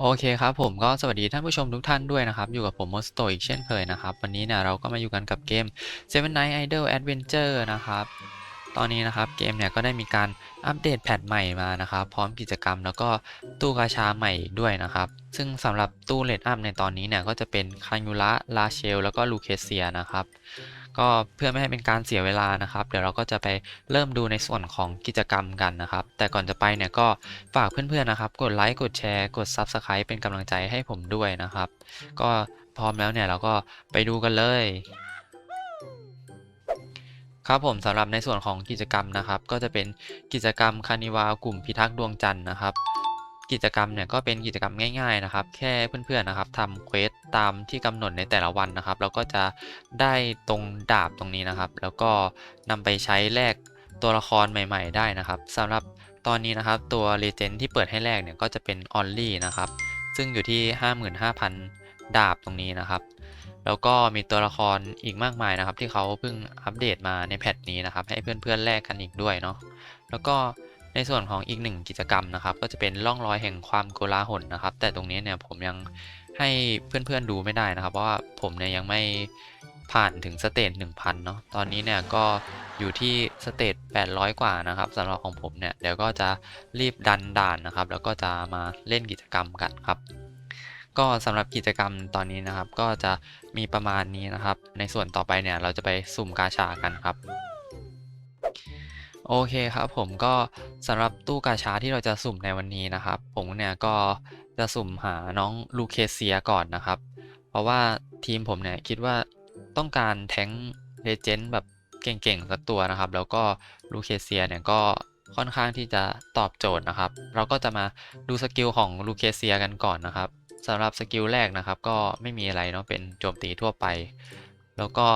โอเคครับผมก็สวัสดีท่านผู้ชมทุกท่านด้วยนะครับ อยู่กับผมมอสโตอีกเช่นเคยนะครับ วันนี้เนี่ยเราก็มาอยู่กันกับเกม Seven Night Idol Adventure นะครับ ตอนนี้นะครับเกมเนี่ยก็ได้มีการอัปเดตแพทใหม่มานะครับ พร้อมกิจกรรมแล้วก็ตู้กาชาใหม่ด้วยนะครับ ซึ่งสำหรับตู้เลดอัพในตอนนี้เนี่ยก็จะเป็นคานูระลาเชล แล้วก็ลูเคเซียนะครับ ก็เพื่อไม่ให้เป็นการเสียเวลานะครับ เดี๋ยวเราก็จะไปเริ่มดูในส่วนของกิจกรรมกันนะครับ แต่ก่อนจะไปเนี่ยก็ฝากเพื่อนๆนะครับ กดไลค์กดแชร์กด Subscribe เป็นกำลังใจให้ผมด้วยนะครับ ก็พร้อมแล้วเนี่ยเราก็ไปดูกันเลยครับผมสำหรับในส่วนของกิจกรรมนะครับ ก็จะเป็นกิจกรรมคานิวากลุ่มพิทักษ์ดวงจันทร์นะครับ กิจกรรมเนี่ยก็เป็นกิจกรรมง่ายๆนะครับ แค่เพื่อนๆนะครับทำเควสตามที่กำหนดในแต่ละวันนะครับ เราก็จะได้ตรงดาบตรงนี้นะครับ แล้วก็นำไปใช้แลกตัวละครใหม่ ๆ ได้นะครับสำหรับตอนนี้นะครับตัวเลเจนด์ที่เปิดให้แลกเนี่ยก็จะเป็นออลลี่นะครับ ซึ่งอยู่ที่ 55,000 ดาบตรงนี้นะครับ แล้วก็มีตัวละครอีกมากมายนะครับ ที่เขาเพิ่งอัปเดตมาในแพทนี้นะครับ ให้เพื่อนๆแลกกันอีกด้วยเนาะแล้วก็ ในส่วนของอีกหนึ่งกิจกรรมนะครับ ก็จะเป็นล่องรอยแห่งความโกลาหลนะครับ แต่ตรงนี้เนี่ยผมยังให้เพื่อนๆดูไม่ได้นะครับ เพราะว่าผมเนี่ยยังไม่ผ่านถึงสเตจ1,000 เนาะ ตอนนี้เนี่ยก็อยู่ที่สเตจ800 กว่านะครับสำหรับของผมเนี่ย เดี๋ยวก็จะรีบดันด่านนะครับ แล้วก็จะมาเล่นกิจกรรมกันครับ ก็สำหรับกิจกรรมตอนนี้นะครับ ก็จะมีประมาณนี้นะครับ ในส่วนต่อไปเนี่ยเราจะไปสุ่มกาชากันครับ โอเคครับผมก็สำหรับตู้กาชาที่เราจะสุ่มในวันนี้นะครับ ผมเนี่ยก็จะสุ่มหาน้องลูเคเซียก่อนนะครับ เพราะว่าทีมผมเนี่ยคิดว่าต้องการแท้งเลเจนด์แบบเก่งๆ สักตัวนะครับ แล้วก็ลูเคเซียเนี่ยก็ค่อนข้างที่จะตอบโจทย์นะครับ เราก็จะมาดูสกิลของลูเคเซียกันก่อนนะครับสำหรับสกิลแรกนะครับ ก็ไม่มีอะไรเนาะเป็นโจมตีทั่วไป แล้วก็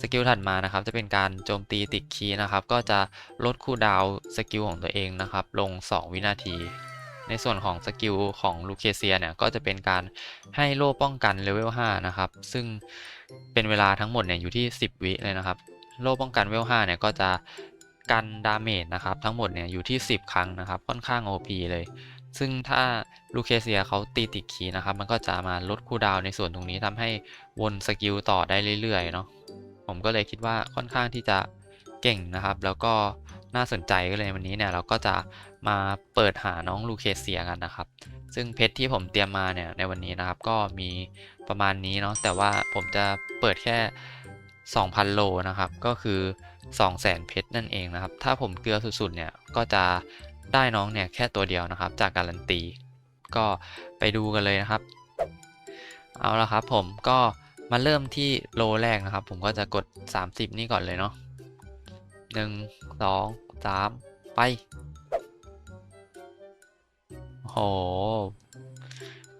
สกิลถัดมานะครับจะเป็นการโจมตีติดคีย์นะครับ ก็จะลดคูลดาวสกิลของตัวเองนะครับ ลง 2 วินาที ในส่วนของสกิลของลูเคเซียเนี่ยก็จะเป็นการให้โล่ป้องกันเลเวล5นะครับ ซึ่งเป็นเวลาทั้งหมดเนี่ยอยู่ที่ 10 วิเลยนะครับ โล่ป้องกันเวล5เนี่ยก็จะกันดาเมจนะครับ ทั้งหมดเนี่ยอยู่ที่ 10 ครั้งนะครับ ค่อนข้าง OP เลยซึ่งถ้าลูเคเซียเขาตีติดคีย์นะครับ มันก็จะมาลดคูลดาวในส่วนตรงนี้ทำให้วนสกิลต่อได้เรื่อยๆเนาะ ผมก็เลยคิดว่าค่อนข้างที่จะเก่งนะครับ แล้วก็น่าสนใจก็เลยวันนี้เนี่ยเราก็จะมาเปิดหาน้องลูเคเซียกันนะครับ ซึ่งเพชรที่ผมเตรียมมาเนี่ยในวันนี้นะครับก็มีประมาณนี้เนาะแต่ว่าผมจะเปิดแค่ 2,000 โลนะครับก็คือ 200,000 เพชรนั่นเองนะครับ ถ้าผมเกลือสุดๆเนี่ยก็จะได้น้องเนี่ยแค่ตัวเดียวนะครับ จากการันตี ก็ไปดูกันเลยนะครับ เอาละครับผมก็ มาเริ่มที่โลแรกนะครับ ผมก็จะกด 30 นี่ก่อนเลยเนาะหนึ่งสองสามไป โห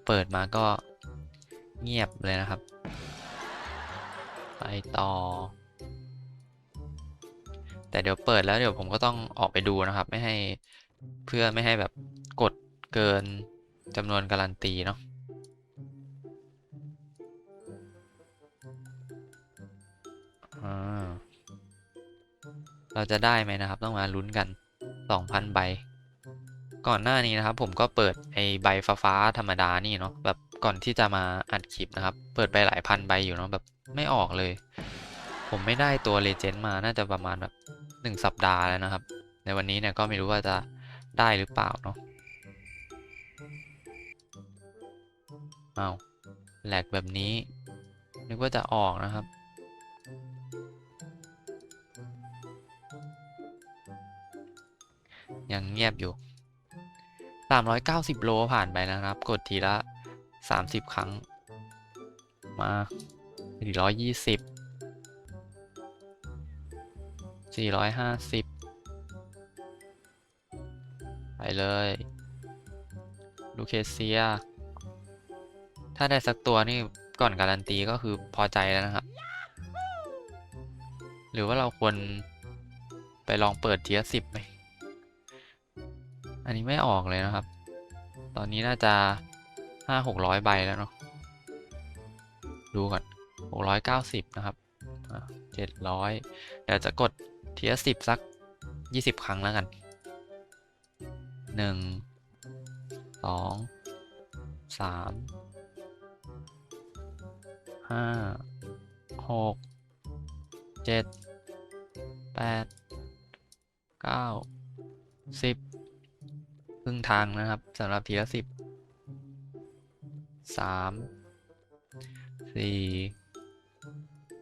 เปิดมาก็เงียบเลยนะครับ ไปต่อ แต่เดี๋ยวเปิดแล้วเดี๋ยวผมก็ต้องออกไปดูนะครับ ไม่ให้เพื่อไม่ให้แบบกดเกินจำนวนการันตีเนาะ เราจะได้ไหมนะครับ ต้องมาลุ้นกัน 2,000 ใบ ก่อนหน้านี้นะครับ ผมก็เปิดไอใบฟ้าๆธรรมดานี่เนาะแบบก่อนที่จะมาอัดคลิปนะครับ เปิดไปหลายพันใบอยู่เนาะแบบไม่ออกเลย ผมไม่ได้ตัวเลเจนด์มาน่าจะประมาณแบบหนึ่งสัปดาห์แล้วนะครับ ในวันนี้เนี่ยก็ไม่รู้ว่าจะได้หรือเปล่าเนาะเอาแหลกแบบนี้ นึกว่าจะออกนะครับ ยังเงียบอยู่ 390 โลผ่านไปนะครับ กดทีละ 30 ครั้ง มา420 450 ไปเลย ลูเคเซีย ถ้าได้สักตัวนี่ก่อนการันตีก็คือพอใจแล้วนะครับ หรือว่าเราควรไปลองเปิดเทียสิบไหม อันนี้ไม่ออกเลยนะครับ ตอนนี้น่าจะห้าหกร้อยใบแล้วเนาะ ดูก่อนหกร้อยเก้าสิบนะครับเจ็ดร้อยเดี๋ยวจะกดเทีละสิบสักยี่สิบครั้งแล้วกันหนึ่งสองสามห้าหกเจ็ดแปดเก้าสิบ รึ่งทางนะครับสำหรับทีละสิบสามสี่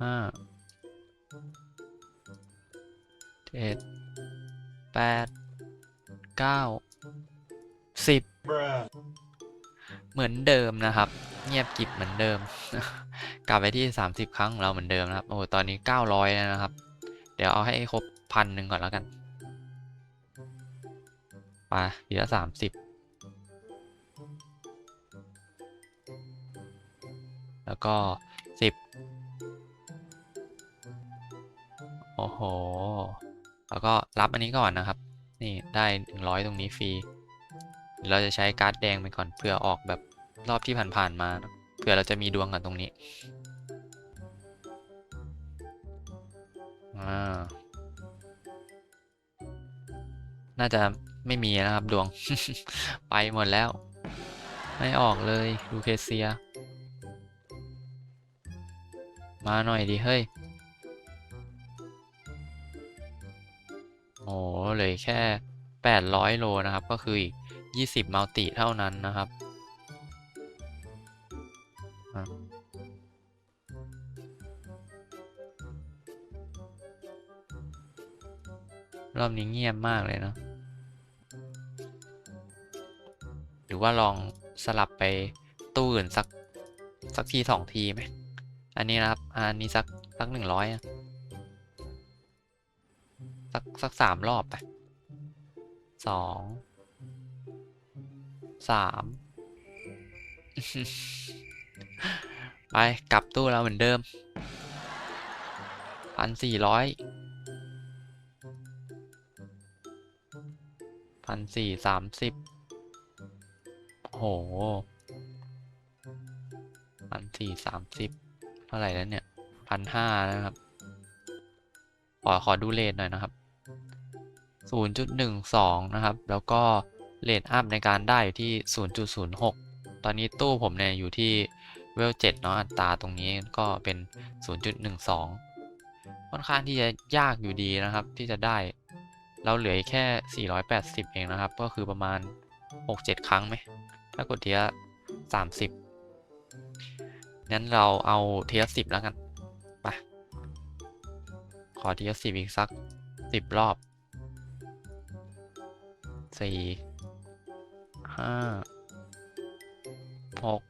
ห้าเจ็ดแปดเก้าสิบเหมือนเดิมนะครับ เงียบกิบเหมือนเดิม กลับไปที่ 30 ครั้งของเราเหมือนเดิมนะครับ โอ้ตอนนี้ 900แล้วนะครับ เดี๋ยวเอาให้ครบพันหนึ่งก่อนแล้วกัน ไปทีละสามสิบแล้วก็สิบโอ้โห แล้วก็รับอันนี้ก่อนนะครับ นี่ได้หนึ่งร้อยตรงนี้ฟรี เราจะใช้การ์ดแดงไปก่อนเพื่อออกแบบรอบที่ผ่านๆมาเผื่อเราจะมีดวงกันตรงนี้อ่าน่าจะ ไม่มีนะครับดวง ไปหมดแล้ว ไม่ออกเลยลูเคเซีย มาหน่อยดิเฮ้ย โอ้เลยแค่ 800 โลนะครับ ก็คืออีก 20 มัลติเท่านั้นนะครับรอบนี้เงียบมากเลยเนอะ หรือว่าลองสลับไปตู้อื่นสักสักทีสองทีไหม อันนี้นะครับ อันนี้สักสักหนึ่งร้อยอะสักสักสามรอบไปสองสามไปกลับตู้เราเหมือนเดิมพันสี่ร้อยพันสี่สามสิบ โหพันสี่สามสิบเท่าไหร่แล้วเนี่ยพันห้านะครับ ขอขอดูเลทหน่อยนะครับศูนย์จุดหนึ่งสองนะครับ แล้วก็เลทอัพในการได้อยู่ที่ศูนย์จุดศูนย์หกตอนนี้ตู้ผมเนี่ยอยู่ที่เวลเจ็ดเนาะอัตราตรงนี้ก็เป็น 0.12 ค่อนข้างที่จะยากอยู่ดีนะครับที่จะได้ เราเหลืออีกแค่ 480 เองนะครับ ก็คือประมาณ 6-7 ครั้งไหม ถ้ากดเทีละ30งั้นเราเอาเทีละ10แล้วกันไปขอเทีละ10อีกสัก10รอบ4 5 6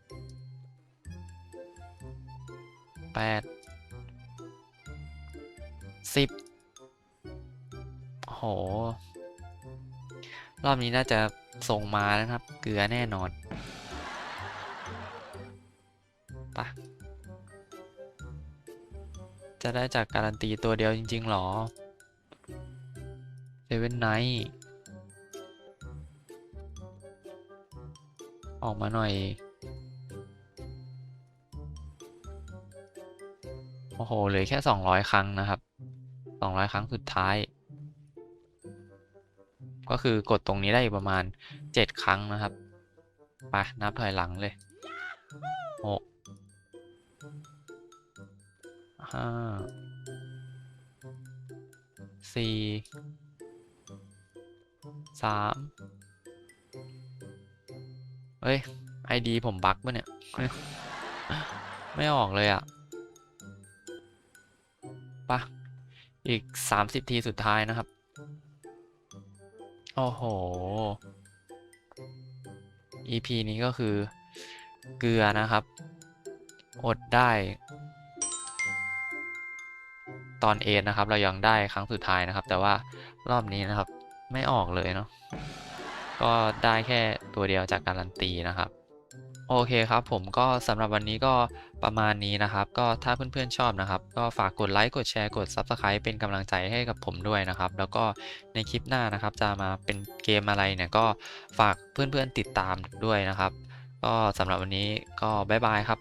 แปดสิบโห รอบนี้น่าจะ ส่งมาแล้วนะครับ เกลือแน่นอนปะจะได้จากการันตีตัวเดียวจริง ๆ หรอเซเว่นไนท์ออกมาหน่อย โอ้โห เหลือแค่ 200 ครั้งนะครับ 200 ครั้งสุดท้าย ก็คือกดตรงนี้ได้อีกประมาณ 7 ครั้งนะครับไปนับถอยหลังเลย6 5 4 3เฮ้ยไอดีผมบั๊กปะเนี่ย ไม่ออกเลยอะปะอีก 30 ทีสุดท้ายนะครับ โอ้โห EP นี้ก็คือ เกลือนะครับ อดได้ ตอนเอนะครับ เรายังได้ครั้งสุดท้ายนะครับ แต่ว่ารอบนี้นะครับ ไม่ออกเลยเนาะก็ได้แค่ตัวเดียวจากการันตีนะครับ โอเคครับผมก็สำหรับวันนี้ก็ประมาณนี้นะครับ ก็ถ้าเพื่อนๆชอบนะครับ ก็ฝากกดไลค์กดแชร์กด Subscribe เป็นกำลังใจให้กับผมด้วยนะครับ แล้วก็ในคลิปหน้านะครับ จะมาเป็นเกมอะไรเนี่ยก็ฝากเพื่อนๆติดตามด้วยนะครับ ก็สำหรับวันนี้ก็บ๊ายบายครับ